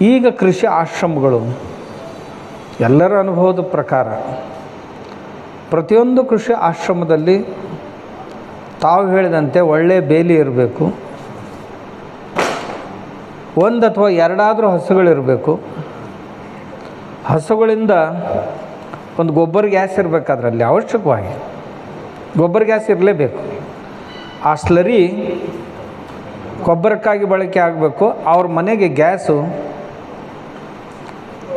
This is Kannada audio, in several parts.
ಈಗ ಕೃಷಿ ಆಶ್ರಮಗಳು ಎಲ್ಲರ ಅನುಭವದ ಪ್ರಕಾರ ಪ್ರತಿಯೊಂದು ಕೃಷಿ ಆಶ್ರಮದಲ್ಲಿ ತಾವು ಹೇಳಿದಂತೆ ಒಳ್ಳೆಯ ಬೇಲಿ ಇರಬೇಕು. ಒಂದು ಅಥವಾ ಎರಡಾದರೂ ಹಸುಗಳಿರಬೇಕು. ಹಸುಗಳಿಂದ ಒಂದು ಗೊಬ್ಬರ ಗ್ಯಾಸ್ ಇರಬೇಕು ಅದರಲ್ಲಿ ಅವಶ್ಯಕವಾಗಿ. ಗೊಬ್ಬರ ಗ್ಯಾಸ್ ಇರಲೇಬೇಕು. ಆ ಸ್ಲರಿ ಗೊಬ್ಬರಕ್ಕಾಗಿ ಬಳಕೆ ಆಗಬೇಕು. ಅವ್ರ ಮನೆಗೆ ಗ್ಯಾಸು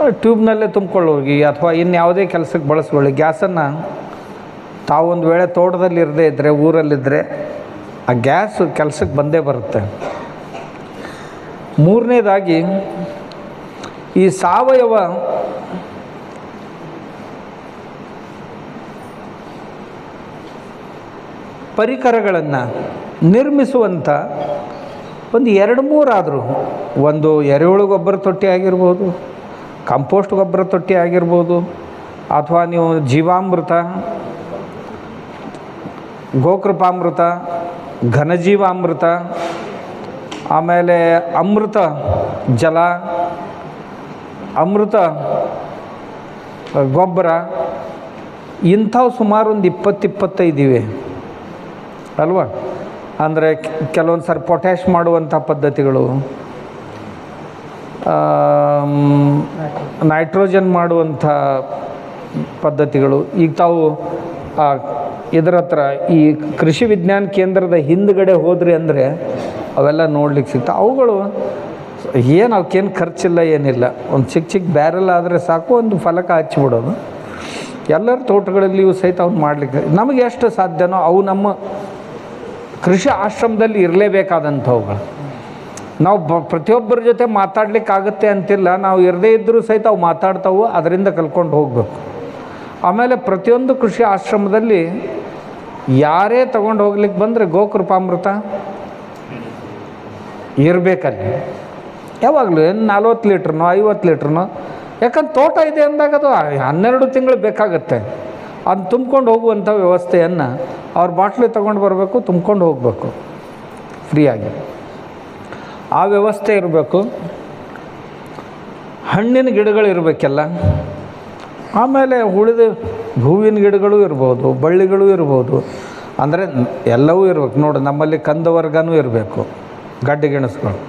ಟ್ಯೂಬ್ನಲ್ಲೇ ತುಂಬ್ಕೊಳ್ಳೋಗಿ ಅಥವಾ ಇನ್ಯಾವುದೇ ಕೆಲಸಕ್ಕೆ ಬಳಸ್ಕೊಳ್ಳಿ. ಗ್ಯಾಸನ್ನು ತಾವೊಂದು ವೇಳೆ ತೋಟದಲ್ಲಿ ಇರದೇ ಇದ್ದರೆ ಊರಲ್ಲಿದ್ದರೆ ಆ ಗ್ಯಾಸು ಕೆಲಸಕ್ಕೆ ಬಂದೇ ಬರುತ್ತೆ. ಮೂರನೇದಾಗಿ, ಈ ಸಾವಯವ ಪರಿಕರಗಳನ್ನು ನಿರ್ಮಿಸುವಂಥ ಒಂದು ಎರಡು ಮೂರಾದರೂ, ಒಂದು ಎರೆಹುಳು ಗೊಬ್ಬರ ತೊಟ್ಟಿ ಆಗಿರ್ಬೋದು ಕಂಪೋಸ್ಟ್ ಗೊಬ್ಬರ ತೊಟ್ಟಿ ಆಗಿರ್ಬೋದು ಅಥವಾ ನೀವು ಜೀವಾಮೃತ, ಗೋಕೃಪಾಮೃತ, ಘನಜೀವಾಮೃತ, ಆಮೇಲೆ ಅಮೃತ ಜಲ, ಅಮೃತ ಗೊಬ್ಬರ, ಇಂಥವು ಸುಮಾರು ಒಂದು ಇಪ್ಪತ್ತು ಇಪ್ಪತ್ತೈದು ಇವೆ. ಅಲ್ವಾ? ಅಂದರೆ ಕೆಲವೊಂದು ಸಾರಿ ಪೊಟ್ಯಾಶ್ ಮಾಡುವಂಥ ಪದ್ಧತಿಗಳು. ನೈಟ್ರೋಜನ್ ಮಾಡುವಂಥ ಪದ್ಧತಿಗಳು. ಈಗ ತಾವು ಇದರ ಹತ್ರ ಈ ಕೃಷಿ ವಿಜ್ಞಾನ ಕೇಂದ್ರದ ಹಿಂದ್ಗಡೆ ಹೋದ್ರಿ ಅಂದರೆ ಅವೆಲ್ಲ ನೋಡ್ಲಿಕ್ಕೆ ಸಿಗ್ತಾವೆ ಅವುಗಳು ಏನು ಅವಕ್ಕೇನು ಖರ್ಚಿಲ್ಲ, ಏನಿಲ್ಲ. ಒಂದು ಚಿಕ್ಕ ಚಿಕ್ಕ ಬ್ಯಾರಲ್ ಆದರೆ ಸಾಕು, ಒಂದು ಫಲಕ ಹಚ್ಚಿಬಿಡೋದು ಎಲ್ಲರ ತೋಟಗಳಲ್ಲಿಯೂ ಸಹಿತ ಅವ್ನು ಮಾಡಲಿಕ್ಕೆ, ನಮಗೆ ಎಷ್ಟು ಸಾಧ್ಯನೋ ಅವು ನಮ್ಮ ಕೃಷಿ ಆಶ್ರಮದಲ್ಲಿ ಇರಲೇಬೇಕಾದಂಥವುಗಳು. ನಾವು ಬ ಪ್ರತಿಯೊಬ್ಬರ ಜೊತೆ ಮಾತಾಡಲಿಕ್ಕಾಗತ್ತೆ ಅಂತಿಲ್ಲ. ನಾವು ಇರದೇ ಇದ್ದರೂ ಸಹಿತ ಅವು ಮಾತಾಡ್ತಾವು. ಅದರಿಂದ ಕಲ್ಕೊಂಡು ಹೋಗಬೇಕು. ಆಮೇಲೆ ಪ್ರತಿಯೊಂದು ಕೃಷಿ ಆಶ್ರಮದಲ್ಲಿ ಯಾರೇ ತಗೊಂಡು ಹೋಗ್ಲಿಕ್ಕೆ ಬಂದರೆ ಗೋಕೃಪಾಮೃತ ಇರಬೇಕಲ್ಲಿ. ಯಾವಾಗಲೂ ಏನು ನಲ್ವತ್ತು ಲೀಟ್ರನೋ, ಐವತ್ತು ಲೀಟ್ರನೋ, ಯಾಕಂದ್ರೆ ತೋಟ ಇದೆ ಅಂದಾಗ ಅದು ಹನ್ನೆರಡು ತಿಂಗಳು ಬೇಕಾಗತ್ತೆ. ಅದು ತುಂಬ್ಕೊಂಡು ಹೋಗುವಂಥ ವ್ಯವಸ್ಥೆಯನ್ನು ಅವ್ರ ಬಾಟ್ಲಿ ತೊಗೊಂಡು ಬರಬೇಕು, ತುಂಬ್ಕೊಂಡು ಹೋಗಬೇಕು. ಫ್ರೀಯಾಗಿ. ಆ ವ್ಯವಸ್ಥೆ ಇರಬೇಕು. ಹಣ್ಣಿನ ಗಿಡಗಳು ಇರಬೇಕೆಲ್ಲ. ಆಮೇಲೆ ಉಳಿದ ಹೂವಿನ ಗಿಡಗಳು ಇರ್ಬೋದು, ಬಳ್ಳಿಗಳು ಇರ್ಬೋದು. ಅಂದರೆ ಎಲ್ಲವೂ ಇರ್ಬೇಕು. ನೋಡಿ, ನಮ್ಮಲ್ಲಿ ಕಂದವರ್ಗನೂ ಇರಬೇಕು. ಗಡ್ಡೆ ಗೆಣಸುಗಳು.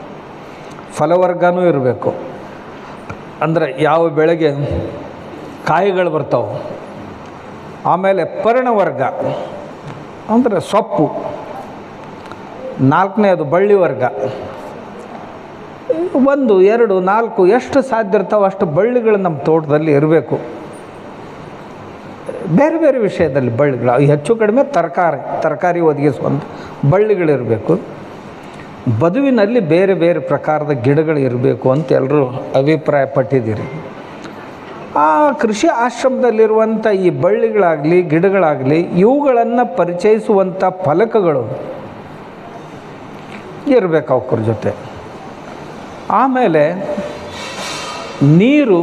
ಫಲವರ್ಗನೂ ಇರಬೇಕು. ಅಂದರೆ ಯಾವ ಬೆಳೆಗೆ ಕಾಯಿಗಳು ಬರ್ತಾವೆ. ಆಮೇಲೆ ಪರ್ಣವರ್ಗ. ಅಂದರೆ ಸೊಪ್ಪು. ನಾಲ್ಕನೇದು ಬಳ್ಳಿ ವರ್ಗ ಒಂದು, ಎರಡು, ನಾಲ್ಕು, ಎಷ್ಟು ಸಾಧ್ಯ ಇರ್ತಾವೆ ಅಷ್ಟು ಬಳ್ಳಿಗಳು ನಮ್ಮ ತೋಟದಲ್ಲಿ ಇರಬೇಕು. ಬೇರೆ ಬೇರೆ ವಿಷಯದಲ್ಲಿ ಬಳ್ಳಿಗಳು ಹೆಚ್ಚು ಕಡಿಮೆ ತರಕಾರಿ ತರಕಾರಿ ಒದಗಿಸುವಂಥ ಬಳ್ಳಿಗಳಿರಬೇಕು ಬದುವಿನಲ್ಲಿ ಬೇರೆ ಬೇರೆ ಪ್ರಕಾರದ ಗಿಡಗಳು ಇರಬೇಕು ಅಂತ ಎಲ್ಲರೂ ಅಭಿಪ್ರಾಯ ಪಟ್ಟಿದ್ದೀರಿ ಆ ಕೃಷಿ ಆಶ್ರಮದಲ್ಲಿರುವಂಥ ಈ ಬಳ್ಳಿಗಳಾಗಲಿ, ಗಿಡಗಳಾಗಲಿ, ಇವುಗಳನ್ನು ಪರಿಚಯಿಸುವಂಥ ಫಲಕಗಳು ಇರಬೇಕು ಅವ್ರ ಜೊತೆ. ಆಮೇಲೆ ನೀರು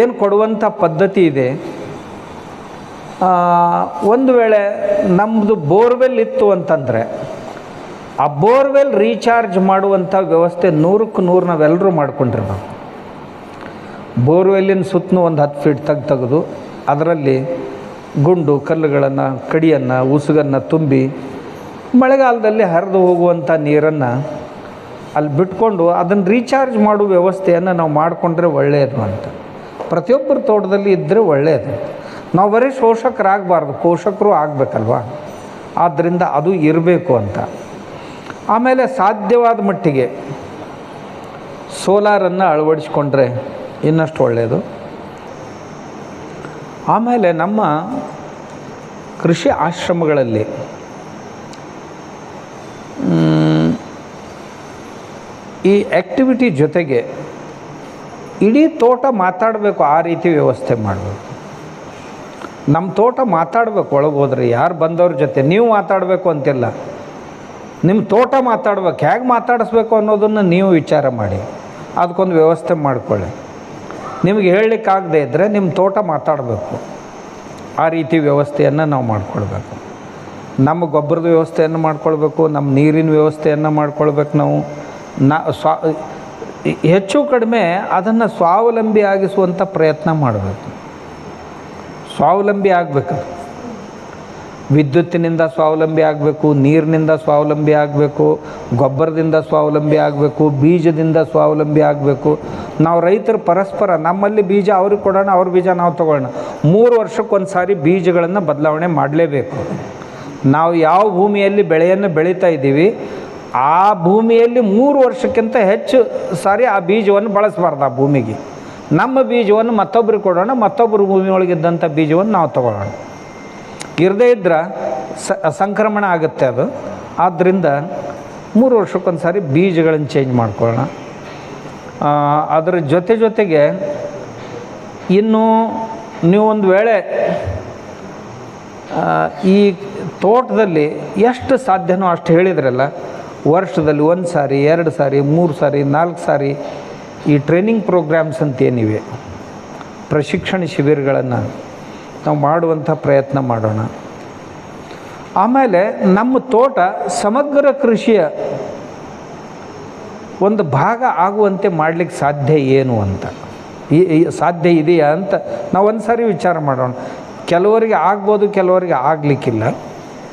ಏನು ಕೊಡುವಂಥ ಪದ್ಧತಿ ಇದೆ? ಒಂದು ವೇಳೆ ನಮ್ಮದು ಬೋರ್ವೆಲ್ ಇತ್ತು ಅಂತಂದರೆ, ಆ ಬೋರ್ವೆಲ್ ರೀಚಾರ್ಜ್ ಮಾಡುವಂಥ ವ್ಯವಸ್ಥೆ ನೂರಕ್ಕೆ ನೂರು ನಾವೆಲ್ಲರೂ ಮಾಡ್ಕೊಂಡಿರ್ಬೇಕು. ಬೋರ್ವೆಲ್ಲಿನ ಸುತ್ತಲೂ ಒಂದು ಹತ್ತು ಫೀಟ್ ತೆಗ್ದು ತೆಗೆದು, ಅದರಲ್ಲಿ ಗುಂಡು, ಕಲ್ಲುಗಳನ್ನು, ಕಡಿಯನ್ನು, ಉಸುಗನ್ನು ತುಂಬಿ, ಮಳೆಗಾಲದಲ್ಲಿ ಹರಿದು ಹೋಗುವಂಥ ನೀರನ್ನು ಅಲ್ಲಿ ಬಿಟ್ಕೊಂಡು ಅದನ್ನು ರೀಚಾರ್ಜ್ ಮಾಡುವ ವ್ಯವಸ್ಥೆಯನ್ನು ನಾವು ಮಾಡಿಕೊಂಡ್ರೆ ಒಳ್ಳೆಯದು ಅಂತ. ಪ್ರತಿಯೊಬ್ಬರ ತೋಟದಲ್ಲಿ ಇದ್ದರೆ ಒಳ್ಳೆಯದು ನಾವು ಬರೀ ಶೋಷಕರಾಗಬಾರ್ದು ಪೋಷಕರು ಆಗಬೇಕಲ್ವಾ? ಆದ್ದರಿಂದ ಅದು ಇರಬೇಕು ಅಂತ. ಆಮೇಲೆ ಸಾಧ್ಯವಾದ ಮಟ್ಟಿಗೆ ಸೋಲಾರನ್ನು ಅಳವಡಿಸ್ಕೊಂಡ್ರೆ ಇನ್ನಷ್ಟು ಒಳ್ಳೆಯದು ಆಮೇಲೆ ನಮ್ಮ ಕೃಷಿ ಆಶ್ರಮಗಳಲ್ಲಿ ಈ ಆ್ಯಕ್ಟಿವಿಟಿ ಜೊತೆಗೆ ಇಡೀ ತೋಟ ಮಾತಾಡಬೇಕು, ಆ ರೀತಿ ವ್ಯವಸ್ಥೆ ಮಾಡಬೇಕು. ನಮ್ಮ ತೋಟ ಮಾತಾಡಬೇಕು, ಒಳಗೋದ್ರೆ ಯಾರು ಬಂದವ್ರ ಜೊತೆ ನೀವು ಮಾತಾಡಬೇಕು ಅಂತಿಲ್ಲ. ನಿಮ್ಮ ತೋಟ ಮಾತಾಡ್ಬೇಕು ಹೇಗೆ ಮಾತಾಡಿಸ್ಬೇಕು ಅನ್ನೋದನ್ನು ನೀವು ವಿಚಾರ ಮಾಡಿ. ಅದಕ್ಕೊಂದು ವ್ಯವಸ್ಥೆ ಮಾಡಿಕೊಳ್ಳಿ. ನಿಮಗೆ ಹೇಳಲಿಕ್ಕಾಗದೇ ಇದ್ದರೆ ನಿಮ್ಮ ತೋಟ ಮಾತಾಡಬೇಕು. ಆ ರೀತಿ ವ್ಯವಸ್ಥೆಯನ್ನು ನಾವು ಮಾಡಿಕೊಳ್ಬೇಕು. ನಮ್ಮ ಗೊಬ್ಬರದ ವ್ಯವಸ್ಥೆಯನ್ನು ಮಾಡ್ಕೊಳ್ಬೇಕು ನಮ್ಮ ನೀರಿನ ವ್ಯವಸ್ಥೆಯನ್ನು ಮಾಡ್ಕೊಳ್ಬೇಕು ನಾವು. ನಾ ಸ್ವಾ ಹೆಚ್ಚು ಕಡಿಮೆ ಅದನ್ನು ಸ್ವಾವಲಂಬಿ ಆಗಿಸುವಂಥ ಪ್ರಯತ್ನ ಮಾಡಬೇಕು. ಸ್ವಾವಲಂಬಿ ಆಗಬೇಕು ವಿದ್ಯುತ್ತಿನಿಂದ ಸ್ವಾವಲಂಬಿ ಆಗಬೇಕು, ನೀರಿನಿಂದ ಸ್ವಾವಲಂಬಿ ಆಗಬೇಕು, ಗೊಬ್ಬರದಿಂದ ಸ್ವಾವಲಂಬಿ ಆಗಬೇಕು, ಬೀಜದಿಂದ ಸ್ವಾವಲಂಬಿ ಆಗಬೇಕು. ನಾವು ರೈತರು ಪರಸ್ಪರ ನಮ್ಮಲ್ಲಿ ಬೀಜ ಅವ್ರಿಗೆ ಕೊಡೋಣ, ಅವ್ರ ಬೀಜ ನಾವು ತೊಗೊಳ್ಳೋಣ. ಮೂರು ವರ್ಷಕ್ಕೊಂದು ಸಾರಿ ಬೀಜಗಳನ್ನು ಬದಲಾವಣೆ ಮಾಡಲೇಬೇಕು. ನಾವು ಯಾವ ಭೂಮಿಯಲ್ಲಿ ಬೆಳೆಯನ್ನು ಬೆಳೀತಾ ಇದ್ದೀವಿ ಆ ಭೂಮಿಯಲ್ಲಿ ಮೂರು ವರ್ಷಕ್ಕಿಂತ ಹೆಚ್ಚು ಸಾರಿ ಆ ಬೀಜವನ್ನು ಬಳಸಬಾರ್ದು ಆ ಭೂಮಿಗೆ. ನಮ್ಮ ಬೀಜವನ್ನು ಮತ್ತೊಬ್ಬರಿಗೆ ಕೊಡೋಣ ಮತ್ತೊಬ್ಬರು ಭೂಮಿಯೊಳಗಿದ್ದಂಥ ಬೀಜವನ್ನು ನಾವು ತಗೊಳ್ಳೋಣ. ಇರದೇ ಇದ್ರೆ ಸಂಕ್ರಮಣ ಆಗುತ್ತೆ ಅದು. ಆದ್ದರಿಂದ ಮೂರು ವರ್ಷಕ್ಕೊಂದು ಸಾರಿ ಬೀಜಗಳನ್ನು ಚೇಂಜ್ ಮಾಡ್ಕೊಳ್ಳೋಣ. ಅದರ ಜೊತೆ ಜೊತೆಗೆ ಇನ್ನು ನೀವು ಒಂದು ವೇಳೆ ಈ ತೋಟದಲ್ಲಿ ಎಷ್ಟು ಸಾಧ್ಯನೋ ಅಷ್ಟು ಹೇಳಿದ್ರಲ್ಲ ವರ್ಷದಲ್ಲಿ ಒಂದು ಸಾರಿ, ಎರಡು ಸಾರಿ, ಮೂರು ಸಾರಿ, ನಾಲ್ಕು ಸಾರಿ ಈ ಟ್ರೈನಿಂಗ್ ಪ್ರೋಗ್ರಾಮ್ಸ್ ಅಂತ ಏನಿವೆ ಪ್ರಶಿಕ್ಷಣ ಶಿಬಿರಗಳನ್ನು ನಾವು ಮಾಡುವಂಥ ಪ್ರಯತ್ನ ಮಾಡೋಣ. ಆಮೇಲೆ ನಮ್ಮ ತೋಟ ಸಮಗ್ರ ಕೃಷಿಯ ಒಂದು ಭಾಗ ಆಗುವಂತೆ ಮಾಡಲಿಕ್ಕೆ ಸಾಧ್ಯ ಏನು ಅಂತ. ಈ ಸಾಧ್ಯ ಇದೆಯಾ ಅಂತ ನಾವು ಒಂದು ಸಾರಿ ವಿಚಾರ ಮಾಡೋಣ. ಕೆಲವರಿಗೆ ಆಗ್ಬೋದು, ಕೆಲವರಿಗೆ ಆಗಲಿಕ್ಕಿಲ್ಲ.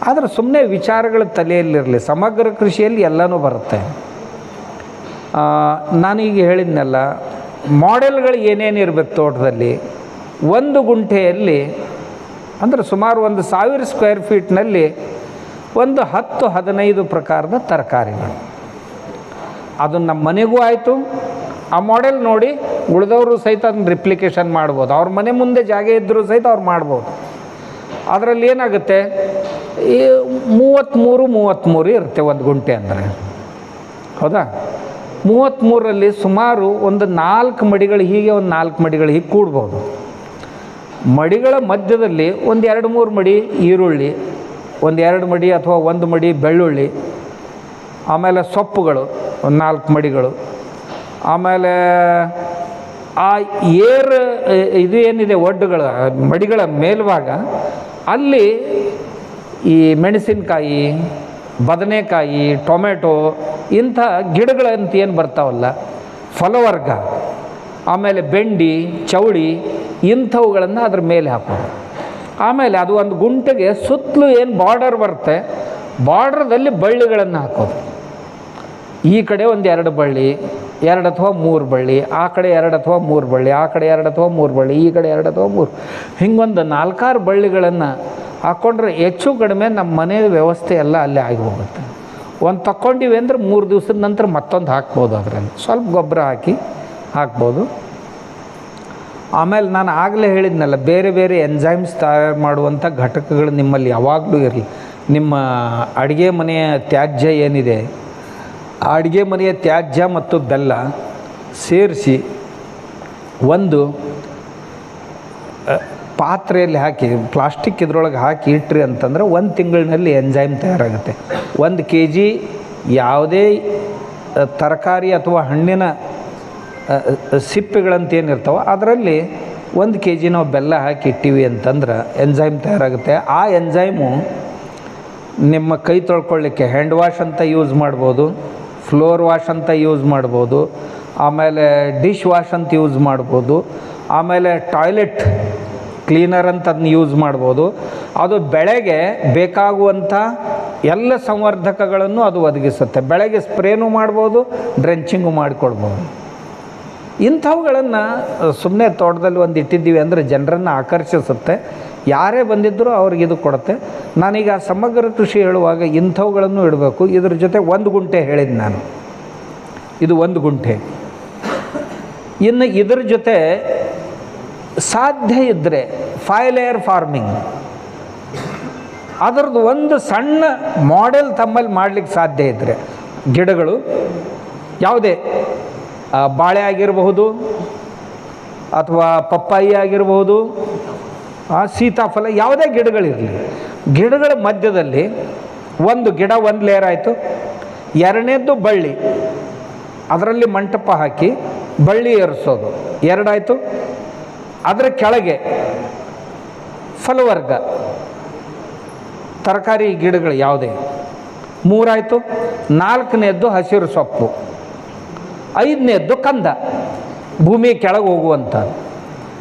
ಆದರೆ ಸುಮ್ಮನೆ ವಿಚಾರಗಳು ತಲೆಯಲ್ಲಿರಲಿ, ಸಮಗ್ರ ಕೃಷಿಯಲ್ಲಿ ಎಲ್ಲನೂ ಬರುತ್ತೆ. ನಾನೀಗ ಹೇಳಿದ್ನಲ್ಲ, ಮಾಡೆಲ್ಗಳು ಏನೇನು ಇರಬೇಕು ತೋಟದಲ್ಲಿ? ಒಂದು ಗುಂಟೆಯಲ್ಲಿ, ಅಂದರೆ ಸುಮಾರು ಒಂದು ಸಾವಿರ ಸ್ಕ್ವೇರ್ ಫೀಟ್ನಲ್ಲಿ ಒಂದು ಹತ್ತು ಹದಿನೈದು ಪ್ರಕಾರದ ತರಕಾರಿಗಳು. ಅದು ನಮ್ಮ ಮನೆಗೂ ಆಯಿತು. ಆ ಮಾಡೆಲ್ ನೋಡಿ ಉಳಿದವರು ಸಹಿತ ಅದನ್ನ ರಿಪ್ಲಿಕೇಶನ್ ಮಾಡ್ಬೋದು. ಅವ್ರ ಮನೆ ಮುಂದೆ ಜಾಗ ಇದ್ದರೂ ಸಹಿತ ಅವ್ರು ಮಾಡ್ಬೋದು. ಅದರಲ್ಲಿ ಏನಾಗುತ್ತೆ? ಈ ಮೂವತ್ತ್ಮೂರು ಮೂವತ್ತ್ಮೂರು ಇರುತ್ತೆ ಒಂದು ಗುಂಟೆ ಅಂದರೆ. ಹೌದಾ? ಮೂವತ್ತ್ಮೂರರಲ್ಲಿ ಸುಮಾರು ಒಂದು ನಾಲ್ಕು ಮಡಿಗಳು ಹೀಗೆ ಒಂದು ನಾಲ್ಕು ಮಡಿಗಳು ಹೀಗೆ ಕೂಡ್ಬೋದು. ಮಡಿಗಳ ಮಧ್ಯದಲ್ಲಿ ಒಂದು ಎರಡು ಮೂರು ಮಡಿ ಈರುಳ್ಳಿ, ಒಂದು ಎರಡು ಮಡಿ ಅಥವಾ ಒಂದು ಮಡಿ ಬೆಳ್ಳುಳ್ಳಿ, ಆಮೇಲೆ ಸೊಪ್ಪುಗಳು ಒಂದು ನಾಲ್ಕು ಮಡಿಗಳು. ಆಮೇಲೆ ಆ ಏರ್, ಇದು ಏನಿದೆ, ಒಡ್ಡುಗಳ, ಮಡಿಗಳ ಮೇಲ್ಭಾಗ, ಅಲ್ಲಿ ಈ ಮೆಣಸಿನಕಾಯಿ, ಬದನೆಕಾಯಿ, ಟೊಮೆಟೊ ಇಂಥ ಗಿಡಗಳಂತ ಏನು ಬರ್ತಾವಲ್ಲ, ಫಲವರ್ಗ, ಆಮೇಲೆ ಬೆಂಡಿ, ಚೌಳಿ ಇಂಥವುಗಳನ್ನು ಅದ್ರ ಮೇಲೆ ಹಾಕೋದು. ಆಮೇಲೆ ಅದು ಒಂದು ಗುಂಟೆಗೆ ಸುತ್ತಲೂ ಏನು ಬಾರ್ಡರ್ ಬರುತ್ತೆ, ಬಾರ್ಡ್ರದಲ್ಲಿ ಬಳ್ಳಿಗಳನ್ನು ಹಾಕೋದು. ಈ ಕಡೆ ಒಂದು ಎರಡು ಬಳ್ಳಿ ಎರಡು ಅಥವಾ ಮೂರು ಬಳ್ಳಿ, ಆ ಕಡೆ ಎರಡು ಅಥವಾ ಮೂರು ಬಳ್ಳಿ, ಆ ಕಡೆ ಎರಡು ಅಥವಾ ಮೂರು ಬಳ್ಳಿ, ಈ ಕಡೆ ಎರಡು ಅಥವಾ ಮೂರು. ಹಿಂಗೊಂದು ನಾಲ್ಕಾರು ಬಳ್ಳಿಗಳನ್ನು ಹಾಕ್ಕೊಂಡ್ರೆ ಹೆಚ್ಚು ಕಡಿಮೆ ನಮ್ಮ ಮನೆ ವ್ಯವಸ್ಥೆ ಎಲ್ಲ ಅಲ್ಲೇ ಆಗಿ ಹೋಗುತ್ತೆ. ಒಂದು ತಕ್ಕೊಂಡಿವಿ ಅಂದರೆ ಮೂರು ದಿವಸದ ನಂತರ ಮತ್ತೊಂದು ಹಾಕ್ಬೋದು ಅದರಲ್ಲಿ. ಸ್ವಲ್ಪ ಗೊಬ್ಬರ ಹಾಕಿ ಹಾಕ್ಬೋದು. ಆಮೇಲೆ ನಾನು ಆಗಲೇ ಹೇಳಿದ್ನಲ್ಲ, ಬೇರೆ ಬೇರೆ ಎಂಜೈಮ್ಸ್ ತಯಾರು ಮಾಡುವಂಥ ಘಟಕಗಳು ನಿಮ್ಮಲ್ಲಿ ಯಾವಾಗಲೂ ಇರಲಿ. ನಿಮ್ಮ ಅಡುಗೆ ಮನೆಯ ತ್ಯಾಜ್ಯ ಏನಿದೆ ಅಡುಗೆ ಮನೆಯ ತ್ಯಾಜ್ಯ ಮತ್ತು ಬೆಲ್ಲ ಸೇರಿಸಿ ಒಂದು ಪಾತ್ರೆಯಲ್ಲಿ ಹಾಕಿ, ಪ್ಲಾಸ್ಟಿಕ್ ಇದ್ರೊಳಗೆ ಹಾಕಿ ಇಟ್ರಿ ಅಂತಂದ್ರೆ ಒಂದು ತಿಂಗಳಿನಲ್ಲಿ ಎಂಜೈಮ್ ತಯಾರಾಗುತ್ತೆ. ಒಂದು ಕೆ ಜಿ ಯಾವುದೇ ತರಕಾರಿ ಅಥವಾ ಹಣ್ಣಿನ ಸಿಪ್ಪೆಗಳಂತೇನಿರ್ತಾವೆ ಅದರಲ್ಲಿ ಒಂದು ಕೆ ಜಿ ನಾವು ಬೆಲ್ಲ ಹಾಕಿ ಇಟ್ಟಿವಿ ಅಂತಂದ್ರೆ ಎಂಜೈಮ್ ತಯಾರಾಗುತ್ತೆ. ಆ ಎಂಜೈಮು ನಿಮ್ಮ ಕೈ ತೊಳ್ಕೊಳ್ಳಿಕ್ಕೆ ಹ್ಯಾಂಡ್ ವಾಶ್ ಅಂತ ಯೂಸ್ ಮಾಡ್ಬೋದು. ಫ್ಲೋರ್ ವಾಶ್ ಅಂತ ಯೂಸ್ ಮಾಡ್ಬೋದು, ಆಮೇಲೆ ಡಿಶ್ ವಾಶ್ ಅಂತ ಯೂಸ್ ಮಾಡ್ಬೋದು, ಆಮೇಲೆ ಟಾಯ್ಲೆಟ್ ಕ್ಲೀನರ್ ಅಂತ ಅದನ್ನ ಯೂಸ್ ಮಾಡ್ಬೋದು. ಅದು ಬೆಳೆಗೆ ಬೇಕಾಗುವಂಥ ಎಲ್ಲ ಸಂವರ್ಧಕಗಳನ್ನು ಅದು ಒದಗಿಸುತ್ತೆ. ಬೆಳೆಗೆ ಸ್ಪ್ರೇನೂ ಮಾಡ್ಬೋದು, ಡ್ರೆಂಚಿಂಗು ಮಾಡಿಕೊಡ್ಬೋದು. ಇಂಥವುಗಳನ್ನು ಸುಮ್ಮನೆ ತೋಟದಲ್ಲಿ ಒಂದು ಇಟ್ಟಿದ್ದೀವಿ ಅಂದರೆ ಜನರನ್ನು ಆಕರ್ಷಿಸುತ್ತೆ. ಯಾರೇ ಬಂದಿದ್ದರೂ ಅವ್ರಿಗೆ ಇದು ಕೊಡುತ್ತೆ. ನಾನೀಗ ಸಮಗ್ರ ಕೃಷಿ ಹೇಳುವಾಗ ಇಂಥವುಗಳನ್ನು ಇಡಬೇಕು. ಇದ್ರ ಜೊತೆ ಒಂದು ಗುಂಟೆ ಹೇಳಿದ್ದು ನಾನು. ಇದು ಒಂದು ಗುಂಟೆ. ಇನ್ನು ಇದ್ರ ಜೊತೆ ಸಾಧ್ಯ ಇದ್ದರೆ ಫೈಲೇಯರ್ ಫಾರ್ಮಿಂಗ್. ಅದರದ್ದು ಒಂದು ಸಣ್ಣ ಮಾಡೆಲ್ ತಮ್ಮಲ್ಲಿ ಮಾಡಲಿಕ್ಕೆ ಸಾಧ್ಯ ಇದ್ದರೆ ಗಿಡಗಳು ಯಾವುದೇ ಬಾಳೆ ಆಗಿರಬಹುದು ಅಥವಾ ಪಪ್ಪಾಯಿ ಆಗಿರಬಹುದು ಆ, ಸೀತಾಫಲ ಯಾವುದೇ ಗಿಡಗಳಿರಲಿ. ಗಿಡಗಳ ಮಧ್ಯದಲ್ಲಿ ಒಂದು ಗಿಡ ಒಂದು ಲೇಯರ್ ಆಯಿತು. ಎರಡನೇದ್ದು ಬಳ್ಳಿ. ಅದರಲ್ಲಿ ಮಂಟಪ ಹಾಕಿ ಬಳ್ಳಿ ಏರಿಸೋದು. ಎರಡಾಯಿತು. ಅದರ ಕೆಳಗೆ ಫಲವರ್ಗ. ತರಕಾರಿ ಗಿಡಗಳು ಯಾವುದೇ. ಮೂರಾಯಿತು. ನಾಲ್ಕನೇದ್ದು ಹಸಿರು ಸೊಪ್ಪು. ಐದನೇದ್ದು ಕಂದ. ಭೂಮಿ ಕೆಳಗೆ ಹೋಗುವಂಥ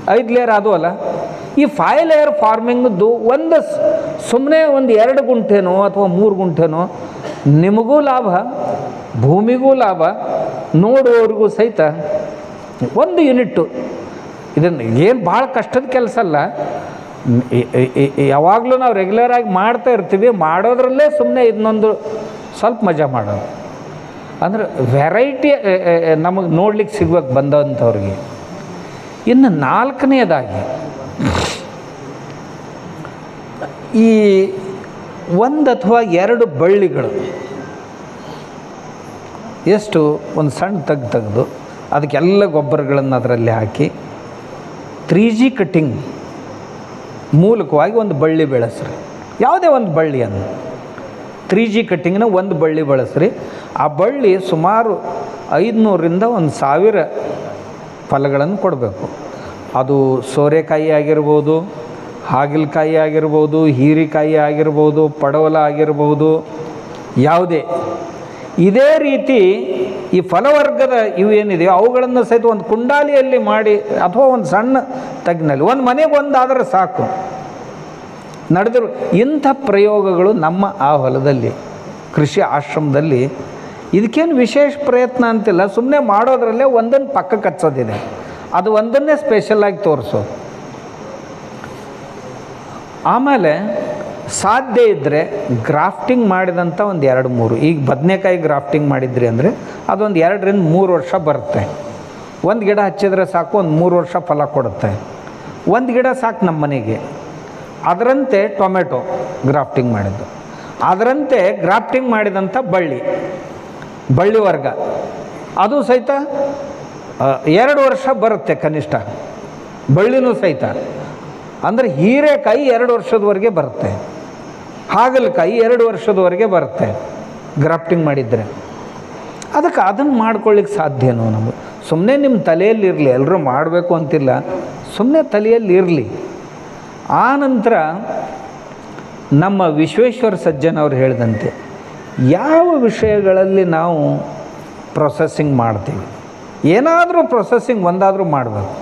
ಐದು ಲೇಯರ್ ಅದು ಅಲ್ಲ. ಈ ಫೈವ್ ಲೇಯರ್ ಫಾರ್ಮಿಂಗ್ದು ಒಂದು ಸುಮ್ಮನೆ ಒಂದು ಎರಡು ಗುಂಟೆನೋ ಅಥವಾ ಮೂರು ಗುಂಟೆನೋ ನಿಮಗೂ ಲಾಭ, ಭೂಮಿಗೂ ಲಾಭ, ನೋಡುವವರಿಗೂ ಸಹಿತ ಒಂದು ಯೂನಿಟ್ಟು. ಇದನ್ನು ಏನು ಭಾಳ ಕಷ್ಟದ ಕೆಲಸ ಅಲ್ಲ. ಯಾವಾಗಲೂ ನಾವು ರೆಗ್ಯುಲರಾಗಿ ಮಾಡ್ತಾ ಇರ್ತೀವಿ, ಮಾಡೋದ್ರಲ್ಲೇ ಸುಮ್ಮನೆ ಇದನ್ನೊಂದು ಸ್ವಲ್ಪ ಮಜಾ ಮಾಡೋದು. ಅಂದ್ರೆ ವೆರೈಟಿ ನಮಗೆ ನೋಡ್ಲಿಕ್ಕೆ ಸಿಗ್ಬೇಕು ಬಂದಂಥವ್ರಿಗೆ ಇನ್ನು ನಾಲ್ಕನೆಯದಾಗಿ ಈ ಒಂದು ಅಥವಾ ಎರಡು ಬಳ್ಳಿಗಳು ಎಷ್ಟು ಒಂದು ಸಣ್ಣ ತೆಗ್ದು ತೆಗೆದು ಅದಕ್ಕೆಲ್ಲ ಗೊಬ್ಬರಗಳನ್ನು ಅದರಲ್ಲಿ ಹಾಕಿ ತ್ರೀ ಜಿ ಕಟ್ಟಿಂಗ್ ಮೂಲಕವಾಗಿ ಒಂದು ಬಳ್ಳಿ ಬೆಳೆಸ್ರಿ. ಯಾವುದೇ ಒಂದು ಬಳ್ಳಿಯನ್ನು. ತ್ರೀ ಜಿ ಕಟ್ಟಿಂಗ್ನ ಒಂದು ಬಳ್ಳಿ ಬಳಸ್ರಿ. ಆ ಬಳ್ಳಿ ಸುಮಾರು ಐದುನೂರರಿಂದ ಒಂದು ಸಾವಿರ ಫಲಗಳನ್ನು ಕೊಡಬೇಕು. ಅದು ಸೋರೆಕಾಯಿ ಆಗಿರ್ಬೋದು, ಹಾಗಲಕಾಯಿ ಆಗಿರ್ಬೋದು, ಹೀರೆಕಾಯಿ ಆಗಿರ್ಬೋದು, ಪಡವಲ ಆಗಿರ್ಬೋದು, ಯಾವುದೇ. ಇದೇ ರೀತಿ ಈ ಫಲವರ್ಗದ ಇವು ಏನಿದೆಯೋ ಅವುಗಳನ್ನು ಸಹಿತ ಒಂದು ಕುಂಡಾಲಿಯಲ್ಲಿ ಮಾಡಿ ಅಥವಾ ಒಂದು ಸಣ್ಣ ತಗ್ನಲ್ಲಿ, ಒಂದು ಮನೆಗೆ ಒಂದಾದರೆ ಸಾಕು. ನಡೆದರು, ಇಂಥ ಪ್ರಯೋಗಗಳು ನಮ್ಮ ಆ ಹೊಲದಲ್ಲಿ, ಕೃಷಿ ಆಶ್ರಮದಲ್ಲಿ, ಇದಕ್ಕೇನು ವಿಶೇಷ ಪ್ರಯತ್ನ ಅಂತಿಲ್ಲ ಸುಮ್ಮನೆ ಮಾಡೋದರಲ್ಲೇ ಒಂದನ್ನು ಪಕ್ಕ ಹಚ್ಚೋದಿದೆ ಅದು ಒಂದನ್ನೇ ಸ್ಪೆಷಲಾಗಿ ತೋರಿಸೋದು ಆಮೇಲೆ ಸಾಧ್ಯ ಇದ್ದರೆ ಗ್ರಾಫ್ಟಿಂಗ್ ಮಾಡಿದಂಥ ಒಂದು ಎರಡು ಮೂರು, ಈಗ ಬದನೆಕಾಯಿ ಗ್ರಾಫ್ಟಿಂಗ್ ಮಾಡಿದ್ರಿ ಅಂದರೆ ಅದೊಂದು ಎರಡರಿಂದ ಮೂರು ವರ್ಷ ಬರುತ್ತೆ. ಒಂದು ಗಿಡ ಹಚ್ಚಿದ್ರೆ ಸಾಕು, ಒಂದು ಮೂರು ವರ್ಷ ಫಲ ಕೊಡುತ್ತೆ. ಒಂದು ಗಿಡ ಸಾಕು ನಮ್ಮ ಮನೆಗೆ. ಅದರಂತೆ ಟೊಮೆಟೊ ಗ್ರಾಫ್ಟಿಂಗ್ ಮಾಡಿದ್ದು. ಅದರಂತೆ ಗ್ರಾಫ್ಟಿಂಗ್ ಮಾಡಿದಂಥ ಬಳ್ಳಿ ಬಳ್ಳಿ ವರ್ಗ. ಅದು ಸಹಿತ ಎರಡು ವರ್ಷ ಬರುತ್ತೆ ಕನಿಷ್ಠ. ಬಳ್ಳಿನೂ ಸಹಿತ. ಅಂದರೆ ಹೀರೆಕಾಯಿ ಎರಡು ವರ್ಷದವರೆಗೆ ಬರುತ್ತೆ. ಹಾಗಲಕಾಯಿ ಎರಡು ವರ್ಷದವರೆಗೆ ಬರುತ್ತೆ. ಗ್ರಾಫ್ಟಿಂಗ್ ಮಾಡಿದರೆ. ಅದಕ್ಕೆ ಅದನ್ನು ಮಾಡ್ಕೊಳ್ಳಿಕ್ಕೆ ಸಾಧ್ಯನೋ ನಮಗೆ. ಸುಮ್ಮನೆ ನಿಮ್ಮ ತಲೆಯಲ್ಲಿ ಇರಲಿ ಎಲ್ಲರೂ ಮಾಡಬೇಕು ಅಂತಿಲ್ಲ. ಸುಮ್ಮನೆ ತಲೆಯಲ್ಲಿ ಇರಲಿ. ಆ ನಂತರ ನಮ್ಮ ವಿಶ್ವೇಶ್ವರ ಸಜ್ಜನ್ ಅವ್ರು ಹೇಳಿದಂತೆ, ಯಾವ ವಿಷಯಗಳಲ್ಲಿ ನಾವು ಪ್ರೊಸೆಸ್ಸಿಂಗ್ ಮಾಡ್ತೀವಿ? ಏನಾದರೂ ಪ್ರೊಸೆಸಿಂಗ್ ಒಂದಾದರೂ ಮಾಡಬೇಕು.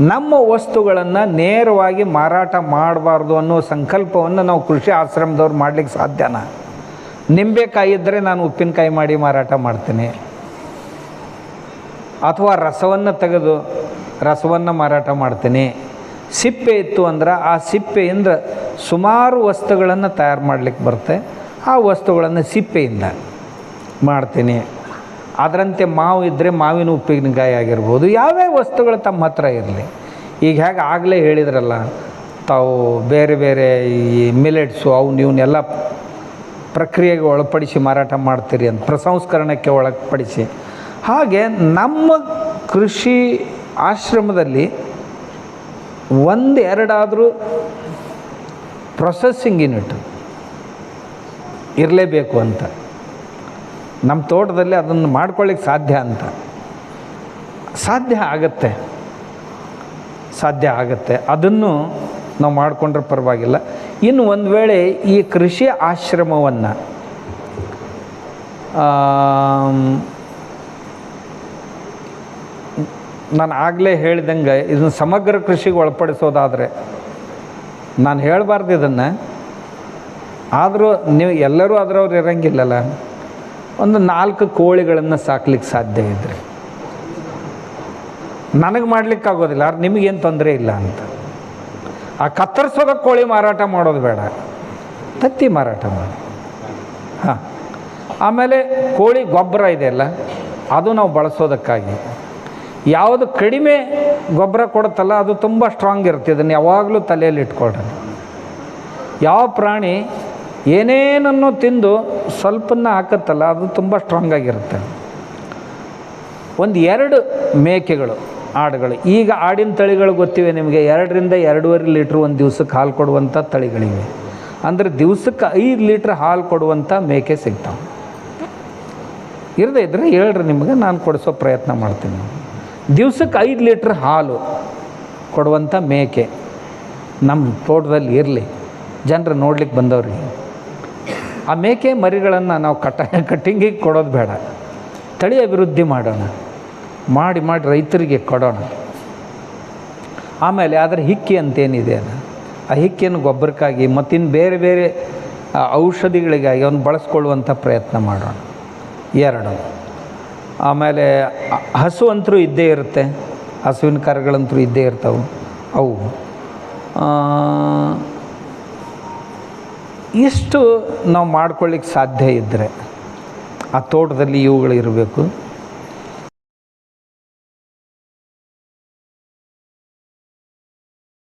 ನಮ್ಮ ವಸ್ತುಗಳನ್ನು ನೇರವಾಗಿ ಮಾರಾಟ ಮಾಡಬಾರ್ದು ಅನ್ನೋ ಸಂಕಲ್ಪವನ್ನು ನಾವು ಕೃಷಿ ಆಶ್ರಮದವ್ರು ಮಾಡ್ಲಿಕ್ಕೆ ಸಾಧ್ಯನಾ? ನಿಂಬೆಕಾಯಿ ಇದ್ದರೆ ನಾನು ಉಪ್ಪಿನಕಾಯಿ ಮಾಡಿ ಮಾರಾಟ ಮಾಡ್ತೀನಿ. ಅಥವಾ ರಸವನ್ನು ತೆಗೆದು ರಸವನ್ನು ಮಾರಾಟ ಮಾಡ್ತೀನಿ. ಸಿಪ್ಪೆ ಇತ್ತು ಅಂದ್ರೆ ಆ ಸಿಪ್ಪೆಯಿಂದ ಸುಮಾರು ವಸ್ತುಗಳನ್ನು ತಯಾರು ಮಾಡಲಿಕ್ಕೆ ಬರುತ್ತೆ. ಆ ವಸ್ತುಗಳನ್ನು ಸಿಪ್ಪೆಯಿಂದ ಮಾಡ್ತೀನಿ. ಅದರಂತೆ ಮಾವು ಇದ್ದರೆ ಮಾವಿನ ಉಪ್ಪಿನಕಾಯಿ ಆಗಿರ್ಬೋದು, ಯಾವ್ಯಾವ ವಸ್ತುಗಳು ತಮ್ಮ ಹತ್ರ ಇರಲಿ. ಈಗ ಹೇಗೆ ಆಗಲೇ ಹೇಳಿದ್ರಲ್ಲ, ತಾವು ಬೇರೆ ಬೇರೆ ಈ ಮಿಲೆಟ್ಸು ಅವ್ನು ಇವನ್ನೆಲ್ಲ ಪ್ರಕ್ರಿಯೆಗೆ ಒಳಪಡಿಸಿ ಮಾರಾಟ ಮಾಡ್ತೀರಿ ಅಂತ, ಪ್ರಸಂಸ್ಕರಣಕ್ಕೆ ಒಳಪಡಿಸಿ. ಹಾಗೆ ನಮ್ಮ ಕೃಷಿ ಆಶ್ರಮದಲ್ಲಿ ಒಂದು ಎರಡಾದರೂ ಪ್ರೊಸೆಸ್ಸಿಂಗ್ ಯೂನಿಟ್ ಇರಲೇಬೇಕು ಅಂತ. ನಮ್ಮ ತೋಟದಲ್ಲಿ ಅದನ್ನು ಮಾಡ್ಕೊಳ್ಳಿಕ್ಕೆ ಸಾಧ್ಯ ಅಂತ. ಸಾಧ್ಯ ಆಗತ್ತೆ. ಸಾಧ್ಯ ಆಗತ್ತೆ. ಅದನ್ನು ನಾವು ಮಾಡಿಕೊಂಡ್ರೆ ಪರವಾಗಿಲ್ಲ. ಇನ್ನು ಒಂದು ವೇಳೆ ಈ ಕೃಷಿ ಆಶ್ರಮವನ್ನು ನಾನು ಆಗಲೇ ಹೇಳಿದಂಗೆ ಇದನ್ನು ಸಮಗ್ರ ಕೃಷಿಗೆ ಒಳಪಡಿಸೋದಾದರೆ, ನಾನು ಹೇಳಬಾರ್ದು ಇದನ್ನು. ಆದರೂ ನೀವು ಎಲ್ಲರೂ ಅದರವ್ರು ಇರಂಗಿಲ್ಲಲ್ಲ. ಒಂದು ನಾಲ್ಕು ಕೋಳಿಗಳನ್ನು ಸಾಕ್ಲಿಕ್ಕೆ ಸಾಧ್ಯ ಇದ್ದರೆ ನನಗೆ ಮಾಡ್ಲಿಕ್ಕೆ ಆಗೋದಿಲ್ಲ ಆದ್ರೆ ನಿಮಗೇನು ತೊಂದರೆ ಇಲ್ಲ ಅಂತ. ಆ ಕತ್ತರಿಸೋದ ಕೋಳಿ ಮಾರಾಟ ಮಾಡೋದು ಬೇಡ. ತತ್ತಿ ಮಾರಾಟ ಮಾಡಿ. ಹಾಂ. ಆಮೇಲೆ ಕೋಳಿ ಗೊಬ್ಬರ ಇದೆಯಲ್ಲ, ಅದು ನಾವು ಬಳಸೋದಕ್ಕಾಗಿ. ಯಾವುದು ಕಡಿಮೆ ಗೊಬ್ಬರ ಕೊಡುತ್ತಲ್ಲ, ಅದು ತುಂಬ ಸ್ಟ್ರಾಂಗ್ ಇರುತ್ತೆ. ಇದನ್ನು ಯಾವಾಗಲೂ ತಲೆಯಲ್ಲಿ ಇಟ್ಕೊಳ್ರಿ. ಯಾವ ಪ್ರಾಣಿ ಏನೇನನ್ನು ತಿಂದು ಸ್ವಲ್ಪನ ಹಾಕತ್ತಲ್ಲ, ಅದು ತುಂಬ ಸ್ಟ್ರಾಂಗ್ ಆಗಿರುತ್ತೆ. ಒಂದು ಎರಡು ಮೇಕೆಗಳು, ಆಡುಗಳು. ಈಗ ಆಡಿನ ತಳಿಗಳು ಗೊತ್ತಿವೆ ನಿಮಗೆ, ಎರಡರಿಂದ ಎರಡೂವರೆ ಲೀಟ್ರ್ ಒಂದು ದಿವ್ಸಕ್ಕೆ ಹಾಲು ಕೊಡುವಂಥ ತಳಿಗಳಿವೆ. ಅಂದರೆ ದಿವ್ಸಕ್ಕೆ ಐದು ಲೀಟ್ರ್ ಹಾಲು ಕೊಡುವಂಥ ಮೇಕೆ ಸಿಗ್ತಾವೆ. ಇರದೇ ಇದ್ರೆ ಹೇಳ್ರಿ ನಿಮಗೆ, ನಾನು ಕೊಡಿಸೋ ಪ್ರಯತ್ನ ಮಾಡ್ತೀನಿ. ದಿವ್ಸಕ್ಕೆ ಐದು ಲೀಟ್ರ್ ಹಾಲು ಕೊಡುವಂಥ ಮೇಕೆ ನಮ್ಮ ತೋಟದಲ್ಲಿ ಇರಲಿ. ಜನರು ನೋಡ್ಲಿಕ್ಕೆ ಬಂದವ್ರಿಗೆ. ಆ ಮೇಕೆ ಮರಿಗಳನ್ನು ನಾವು ಕಟ್ಟ ಕಟ್ಟಿಂಗಿಗೆ ಕೊಡೋದು ಬೇಡ. ತಳಿ ಅಭಿವೃದ್ಧಿ ಮಾಡೋಣ. ಮಾಡಿ ಮಾಡಿ ರೈತರಿಗೆ ಕೊಡೋಣ. ಆಮೇಲೆ ಅದರ ಹಿಕ್ಕಿ ಅಂತೇನಿದೆ ಆ ಹಿಕ್ಕಿಯನ್ನು ಗೊಬ್ಬರಕ್ಕಾಗಿ ಮತ್ತಿನ್ನು ಬೇರೆ ಬೇರೆ ಔಷಧಿಗಳಿಗಾಗಿ ಅವನು ಬಳಸ್ಕೊಳ್ಳುವಂಥ ಪ್ರಯತ್ನ ಮಾಡೋಣ. ಎರಡು. ಆಮೇಲೆ ಹಸು ಅಂತರೂ ಇದ್ದೇ ಇರುತ್ತೆ. ಹಸುವಿನ ಕರಗಳಂತರೂ ಇದ್ದೇ ಇರ್ತವೆ. ಅವು. ಇಷ್ಟು ನಾವು ಮಾಡ್ಕೊಳ್ಳಿಕ್ಕೆ ಸಾಧ್ಯ ಇದ್ದರೆ ಆ ತೋಟದಲ್ಲಿ ಇವುಗಳು ಇರಬೇಕು